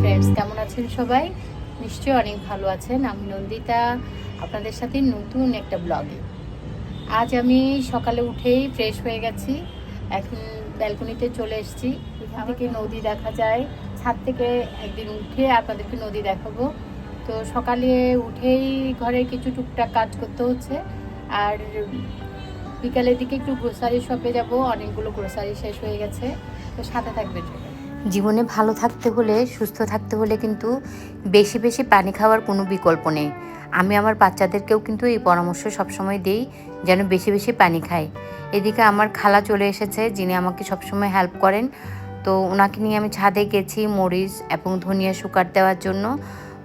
Friends কেমন আছেন সবাই? নিশ্চয়ই অনেক ভালো আছেন। আমি নন্দিতা, আপনাদের সাথে নতুন একটা ব্লগে। আজ আমি সকালে উঠেই ফ্রেশ হয়ে গেছি। এখন ব্যালকনিতে চলে এসেছি। এখান থেকে নদী দেখা যায়। ছাদ থেকে একদিন উঠে আপনাদেরকে নদী দেখাবো। তো সকালে উঠেই ঘরে কিছু টুকটাক কাজ করতে হচ্ছে। আর বিকালের দিকে একটু গ্রোসারি শপে যাব। অনেকগুলো গ্রোসারি শেষ হয়ে গেছে। তো সাথে থাকবে জীবনে ভালো থাকতে হলে, সুস্থ থাকতে হলে কিন্তু বেশি বেশি পানি খাওয়ার কোনো বিকল্প নেই। আমি আমার বাচ্চাদেরকেও কিন্তু এই পরামর্শ সবসময় দিই, যেন বেশি বেশি পানি খায়। এদিকে আমার খালা চলে এসেছে, যিনি আমাকে সবসময় হেল্প করেন। তো ওনাকে নিয়ে আমি ছাদে গেছি মরিচ এবং ধনিয়া শুকার দেওয়ার জন্য।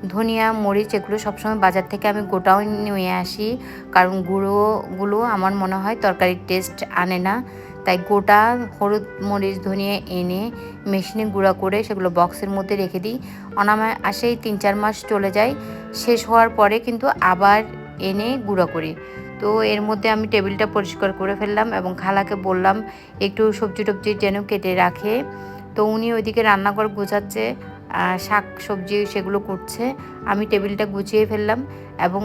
ধনিয়া, মরিচ এগুলো সবসময় বাজার থেকে আমি গোটাও নিয়ে আসি, কারণ গুঁড়োগুলো আমার মনে হয় তরকারির টেস্ট আনে না। তাই গোটা হলুদ, মরিচ, ধনিয়া এনে মেশিনে গুঁড়া করে সেগুলো বক্সের মধ্যে রেখে দিই। অনামায় আসেই তিন চার মাস চলে যায়। শেষ হওয়ার পরে কিন্তু আবার এনে গুঁড়া করি। তো এর মধ্যে আমি টেবিলটা পরিষ্কার করে ফেললাম এবং খালাকে বললাম, একটু সবজি টবজি যেন কেটে রাখে। তো উনি ওইদিকে রান্নাঘর গোছাচ্ছে শাক সবজি সেগুলো করছে আমি টেবিলটা গুছিয়ে ফেললাম এবং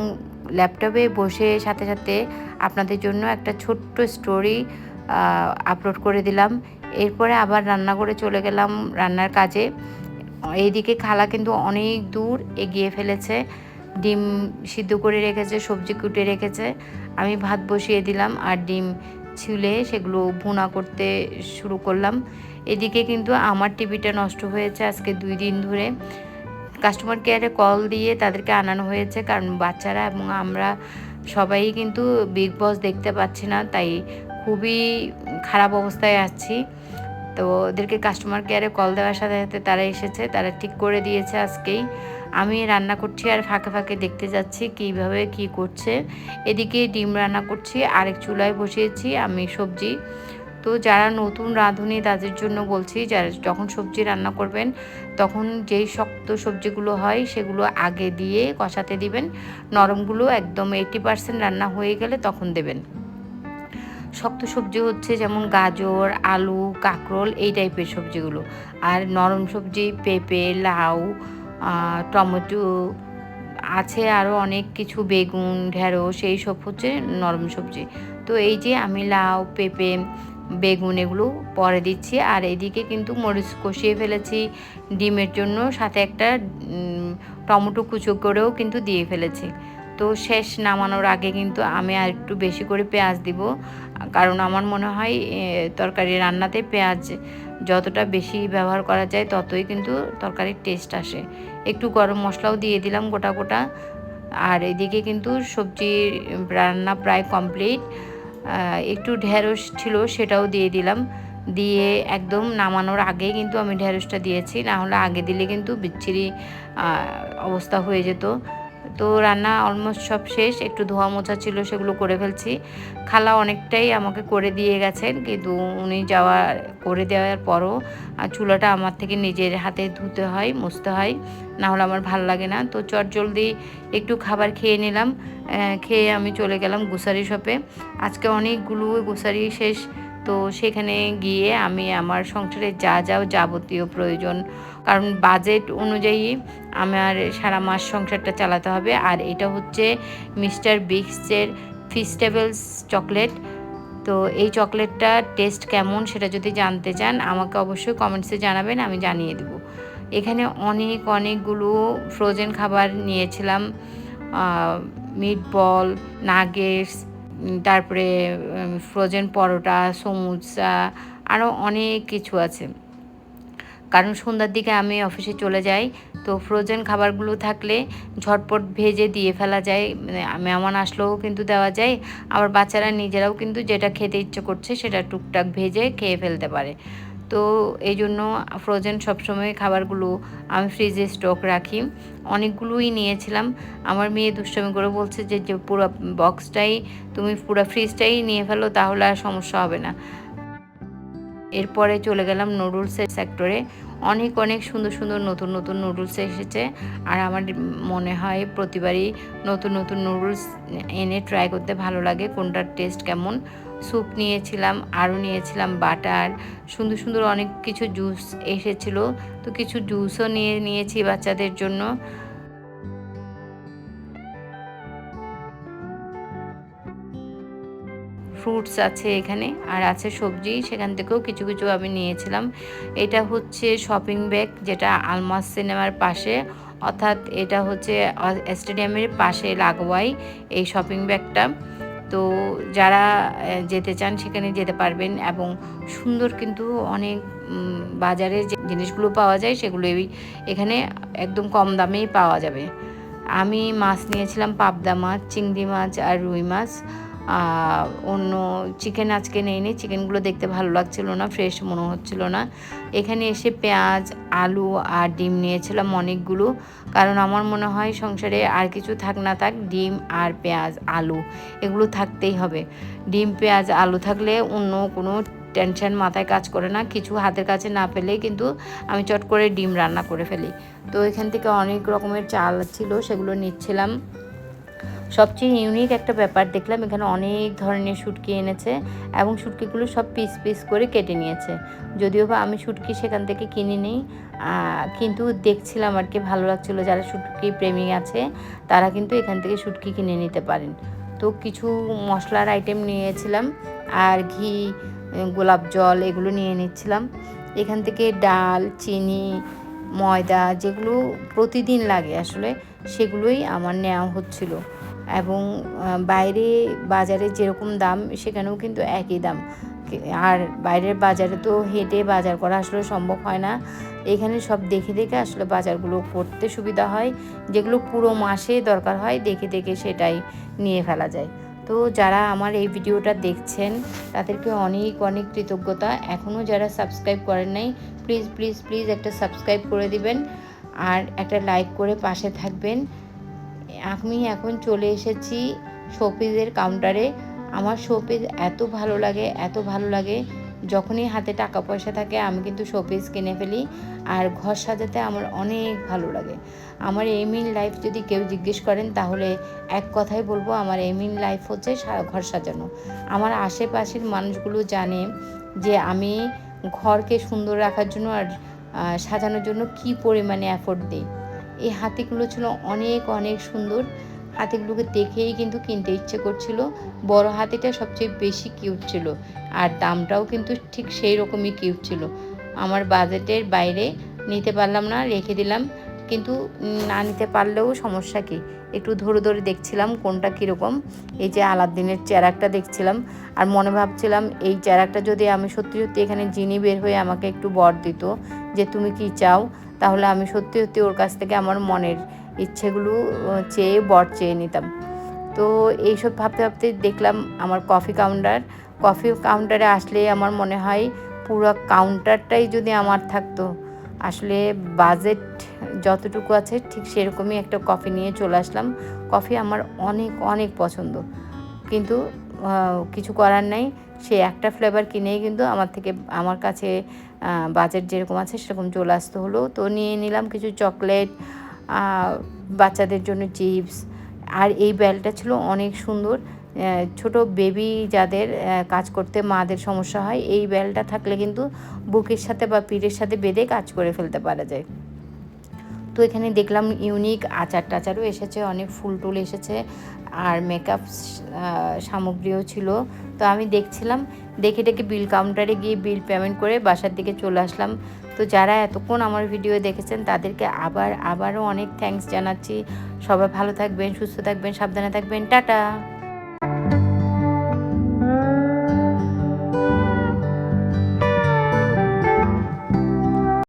ল্যাপটপে বসে সাথে সাথে আপনাদের জন্য একটা ছোট্ট স্টোরি আপলোড করে দিলাম। এরপরে আবার রান্না করে চলে গেলাম রান্নার কাজে। এইদিকে খালা কিন্তু অনেক দূর এগিয়ে ফেলেছে। ডিম সিদ্ধ করে রেখেছে, সবজি কুটে রেখেছে। আমি ভাত বসিয়ে দিলাম আর ডিম ছুলে সেগুলো ভুনা করতে শুরু করলাম। এদিকে কিন্তু আমার টিভিটা নষ্ট হয়েছে আজকে দুই দিন ধরে। কাস্টমার কেয়ারে কল দিয়ে তাদেরকে আনানো হয়েছে কারণ বাচ্চারা এবং আমরা সবাই কিন্তু বিগ বস দেখতে পাচ্ছি না, তাই খুবই খারাপ অবস্থায় আছি। তো ওদেরকে কাস্টমার কেয়ারে কল দেওয়ার সাথে সাথে তারা এসেছে, তারা ঠিক করে দিয়েছে আজকেই। আমি রান্না করছি আর ফাঁকে ফাঁকে দেখতে যাচ্ছি কীভাবে কি করছে। এদিকে ডিম রান্না করছি, আরেক চুলায় বসিয়েছি আমি সবজি। তো যারা নতুন রাঁধুনি, তাদের জন্য বলছি, যারা যখন সবজি রান্না করবেন, তখন যেই শক্ত সবজিগুলো হয়, সেগুলো আগে দিয়ে কষাতে দিবেন। নরমগুলো একদম এইটি পার্সেন্ট রান্না হয়ে গেলে তখন দেবেন। শক্ত সবজি হচ্ছে যেমন গাজর, আলু, কাঁকরোল, এই টাইপের সবজিগুলো। আর নরম সবজি, পেঁপে, লাউ টমেটো, আছে আরও অনেক কিছু, বেগুন, ঢেঁড়স, এই সব হচ্ছে নরম সবজি। তো এই যে আমি লাউ, পেঁপে বেগুন এগুলো পরে দিচ্ছি। আর এদিকে কিন্তু মরিচ কষিয়ে ফেলেছি। ডিমের জন্য সাথে একটা টমেটো কুচো করেও কিন্তু দিয়ে ফেলেছি। তো শেষ নামানোর আগে কিন্তু আমি আর একটু বেশি করে পেঁয়াজ দিব। কারণ আমার মনে হয় তরকারি রান্নাতে পেঁয়াজ যতটা বেশি ব্যবহার করা যায় ততই কিন্তু তরকারির টেস্ট আসে। একটু গরম মশলাও দিয়ে দিলাম গোটা গোটা। আর এদিকে কিন্তু সবজির রান্না প্রায় কমপ্লিট। একটু ঢেঁড়স ছিল সেটাও দিয়ে দিলাম। দিয়ে একদম নামানোর আগে কিন্তু আমি ঢেঁড়সটা দিয়েছি, না হলে আগে দিলে কিন্তু বিচ্ছিরি অবস্থা হয়ে যেত। তো রান্না অলমোস্ট সব শেষ। একটু ধোয়া মোছা ছিল, সেগুলো করে ফেলছি। খালা অনেকটাই আমাকে করে দিয়ে গেছেন, কিন্তু উনি যাওয়া, করে দেওয়ার পরও আর চুলাটা আমার থেকে নিজের হাতে ধুতে হয়, মুছতে হয়। না হলে আমার ভালো লাগে না। তো চট জলদি একটু খাবার খেয়ে নিলাম। খেয়ে আমি চলে গেলাম গুসারি শপে আজকে অনেকগুলো গুসারি শেষ। তো সেখানে গিয়ে আমি আমার সংসারে যা যা যাবতীয় প্রয়োজন, কারণ বাজেট অনুযায়ী আমার সারা মাস সংসারটা চালাতে হবে। আর এটা হচ্ছে মিস্টার বিক্সের ফিস্টেবলস চকলেট। তো এই চকলেটটা টেস্ট কেমন সেটা যদি জানতে চান, আমাকে অবশ্যই কমেন্টসে জানাবেন, আমি জানিয়ে দেবো। এখানে অনেক অনেকগুলো ফ্রোজেন খাবার নিয়েছিলাম মিট বল নাগেটস তারপরে ফ্রোজেন পরোটা, সমুচা আরও অনেক কিছু আছে। কারণ সন্ধ্যার দিকে আমি অফিসে চলে যাই, তো ফ্রোজেন খাবারগুলো থাকলে ঝটপট ভেজে দিয়ে ফেলা যায় মানে মেহমান আসলেও কিন্তু দেওয়া যায়, আবার বাচ্চারা নিজেরাও কিন্তু যেটা খেতে ইচ্ছে করছে সেটা টুকটাক ভেজে খেয়ে ফেলতে পারে। তো এই জন্য ফ্রোজেন সবসময় খাবারগুলো আমি ফ্রিজে স্টক রাখি। অনেকগুলোই নিয়েছিলাম। আমার মেয়ে দুষ্টমি করে বলছে যে যে পুরো বক্সটাই তুমি পুরো ফ্রিজটাই নিয়ে ফেলো, তাহলে আর সমস্যা হবে না। এরপরে চলে গেলাম নুডলসের সেক্টরে অনেক অনেক সুন্দর সুন্দর নতুন নতুন নুডলস এসেছে। আর আমার মনে হয় প্রতিবারই নতুন নতুন নুডলস এনে ট্রাই করতে ভালো লাগে, কোনটার টেস্ট কেমন। স্যুপ নিয়েছিলাম, আরও নিয়েছিলাম বাটার সুন্দর সুন্দর অনেক কিছু জুস এসেছিল। তো কিছু জুসও নিয়ে, নিয়েছি বাচ্চাদের জন্য। ফ্রুটস আছে এখানে, আর আছে সবজি। সেখান থেকেও কিছু কিছু আমি নিয়েছিলাম। এটা হচ্ছে শপিং ব্যাগ, যেটা আলমাস সিনেমার পাশে। অর্থাৎ এটা হচ্ছে স্টেডিয়ামের পাশে লাগোয়াই এই শপিং ব্যাগটা। তো যারা যেতে চান সেখানে যেতে পারবেন এবং সুন্দর কিন্তু অনেক বাজারে যে জিনিসগুলো পাওয়া যায় সেগুলো এখানে একদম কম দামেই পাওয়া যাবে। আমি মাছ নিয়েছিলাম পাবদা মাছ, চিংড়ি মাছ আর রুই মাছ। অন্য চিকেন আজকে নেইনি চিকেনগুলো দেখতে ভালো লাগছিল না ফ্রেশ মনে হচ্ছিল না। এখানে এসে পেঁয়াজ, আলু আর ডিম নিয়েছিলাম অনেকগুলো, কারণ আমার মনে হয় সংসারে আর কিছু থাক না থাক, ডিম আর পেঁয়াজ, আলু, এগুলো থাকতেই হবে। ডিম, পেঁয়াজ, আলু থাকলে অন্য কোনো টেনশন মাথায় কাজ করে না, কিছু হাতের কাছে না পেলেই কিন্তু আমি চট করে ডিম রান্না করে ফেলি। তো এখান থেকে অনেক রকমের চাল ছিল, সেগুলো নিচ্ছিলাম। সবচেয়ে ইউনিক একটা ব্যাপার দেখলাম, এখানে অনেক ধরনের শুটকি এনেছে এবং শুটকিগুলো সব পিস পিস করে কেটে নিয়েছে। যদিও বা আমি শুটকি সেখান থেকে কিনি নেই কিন্তু দেখছিলাম আর কি, ভালো লাগছিল যারা শুটকি প্রেমী আছে, তারা কিন্তু এখান থেকে শুটকি কিনে নিতে পারেন। তো কিছু মশলার আইটেম নিয়েছিলাম, আর ঘি, গোলাপ জল এগুলো নিয়ে নিচ্ছিলাম। এখান থেকে ডাল, চিনি, ময়দা যেগুলো প্রতিদিন লাগে আসলে, সেগুলোই আমার নেওয়া হচ্ছিল। এবং বাইরে বাজারে যেরকম দাম, সেখানেও কিন্তু একই দাম। আর বাইরের বাজারে তো হেঁটে বাজার করা আসলে সম্ভব হয় না। এখানে সব দেখে দেখে আসলে বাজারগুলো করতে সুবিধা হয়। যেগুলো পুরো মাসে দরকার হয়, দেখে দেখে সেটাই নিয়ে ফেলা যায়। তো যারা আমার এই ভিডিওটা দেখছেন, তাদেরকে অনেক অনেক কৃতজ্ঞতা। এখনও যারা সাবস্ক্রাইব করেন নাই, প্লিজ প্লিজ প্লিজ একটা সাবস্ক্রাইব করে দিবেন। আর একটা লাইক করে পাশে থাকবেন। আমি এখন চলে এসেছি শোপিসের কাউন্টারে আমার শোপিস এত ভালো লাগে, এত ভালো লাগে। যখনই হাতে টাকা পয়সা থাকে, আমি কিন্তু শোপিস কিনে ফেলি। আর ঘর সাজাতে আমার অনেক ভালো লাগে। আমার এমিন লাইফ যদি কেউ জিজ্ঞেস করেন, তাহলে এক কথাই বলব, আমার এমিন লাইফ হচ্ছে ঘর সাজানো। আমার আশেপাশের মানুষগুলো জানে যে আমি ঘরকে সুন্দর রাখার জন্য আর সাজানোর জন্য কি পরিমাণে এফোর্ট দিই। এই হাতিগুলো ছিল অনেক অনেক সুন্দর। হাতিগুলোকে দেখেই কিন্তু কিনতে ইচ্ছে করছিল। বড় হাতিটা সবচেয়ে বেশি কিউট ছিল। আর দামটাও কিন্তু ঠিক সেই রকমই কিউট ছিল। আমার বাজেটের বাইরে নিতে পারলাম না, রেখে দিলাম। কিন্তু না নিতে পারলেও সমস্যা কি? একটু ধরে ধরে দেখছিলাম কোনটা কীরকম। এই যে আলাদিনের চেরাকটা দেখছিলাম। আর মনে ভাবছিলাম এই চেরাকটা যদি আমি সত্যি সত্যি এখানে জিনি বের হয়ে আমাকে একটু বর দিত যে তুমি কি চাও? তাহলে আমি সত্যি সত্যি ওর কাছ থেকে আমার মনের ইচ্ছেগুলো চেয়ে বর চেয়ে নিতাম। তো এইসব ভাবতে ভাবতে দেখলাম আমার কফি কাউন্টার, কফি কাউন্টারে আসলে আমার মনে হয় পুরো কাউন্টারটাই যদি আমার থাকতো, আসলে বাজেট যতটুকু আছে ঠিক সেরকমই একটা কফি নিয়ে চলে আসলাম। কফি আমার অনেক অনেক পছন্দ। কিন্তু কিছু করার নাই। সে একটা ফ্লেভার কিনেই কিন্তু আমার থেকে, আমার কাছে বাজেট যেরকম আছে সেরকম চলে আসতে হলো। তো নিয়ে নিলাম কিছু চকলেট বাচ্চাদের জন্য চিপস আর এই বেলটা ছিল অনেক সুন্দর। ছোট বেবি যাদের কাজ করতে মাদের সমস্যা হয়, এই বেলটা থাকলে কিন্তু বুকের সাথে বা পিঠের সাথে বেঁধে কাজ করে ফেলতে পারা যায়। তো এখানে দেখলাম ইউনিক আচার টাচারও এসেছে, অনেক ফুল টুল এসেছে আর মেকআপ সামগ্রীও ছিল। তো আমি দেখছিলাম, দেখে ডেকে বিল কাউন্টারে গিয়ে বিল পেমেন্ট করে বাসার দিকে চলে আসলাম। তো যারা এতক্ষণ আমার ভিডিও দেখেছেন, তাদেরকে আবার, আবারও অনেক থ্যাঙ্কস জানাচ্ছি। সবাই ভালো থাকবেন, সুস্থ থাকবেন, সাবধানে থাকবেন। টাটা!